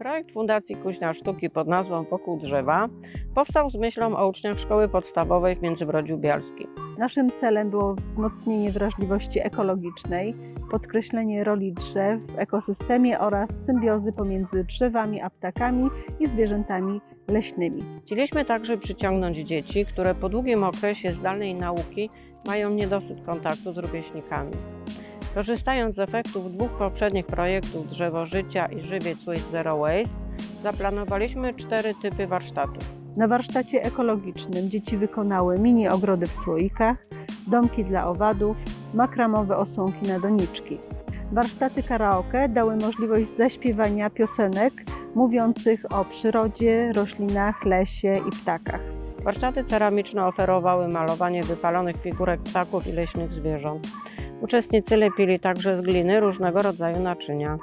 Projekt Fundacji Kuźnia Sztuki pod nazwą Pokół Drzewa powstał z myślą o uczniach szkoły podstawowej w Międzybrodziu Bialskim. Naszym celem było wzmocnienie wrażliwości ekologicznej, podkreślenie roli drzew w ekosystemie oraz symbiozy pomiędzy drzewami a ptakami i zwierzętami leśnymi. Chcieliśmy także przyciągnąć dzieci, które po długim okresie zdalnej nauki mają niedosyt kontaktu z rówieśnikami. Korzystając z efektów dwóch poprzednich projektów Drzewo Życia i Żywiec Waste Zero Waste, zaplanowaliśmy cztery typy warsztatów. Na warsztacie ekologicznym dzieci wykonały mini ogrody w słoikach, domki dla owadów, makramowe osłonki na doniczki. Warsztaty karaoke dały możliwość zaśpiewania piosenek mówiących o przyrodzie, roślinach, lesie i ptakach. Warsztaty ceramiczne oferowały malowanie wypalonych figurek ptaków i leśnych zwierząt. Uczestnicy lepili także z gliny różnego rodzaju naczynia.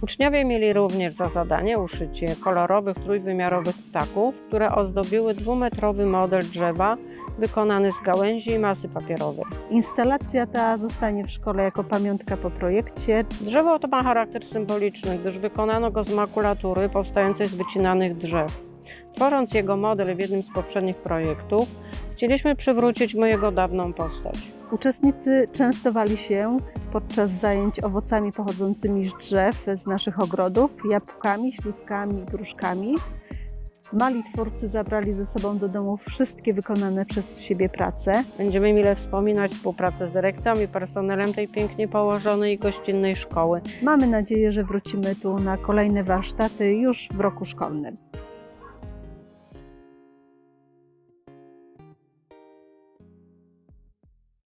Uczniowie mieli również za zadanie uszycie kolorowych trójwymiarowych ptaków, które ozdobiły dwumetrowy model drzewa wykonany z gałęzi i masy papierowej. Instalacja ta zostanie w szkole jako pamiątka po projekcie. Drzewo to ma charakter symboliczny, gdyż wykonano go z makulatury powstającej z wycinanych drzew. Tworząc jego model w jednym z poprzednich projektów, chcieliśmy przywrócić mu jego dawną postać. Uczestnicy częstowali się podczas zajęć owocami pochodzącymi z drzew z naszych ogrodów, jabłkami, śliwkami i gruszkami. Mali twórcy zabrali ze sobą do domu wszystkie wykonane przez siebie prace. Będziemy mile wspominać współpracę z dyrekcją i personelem tej pięknie położonej i gościnnej szkoły. Mamy nadzieję, że wrócimy tu na kolejne warsztaty już w roku szkolnym.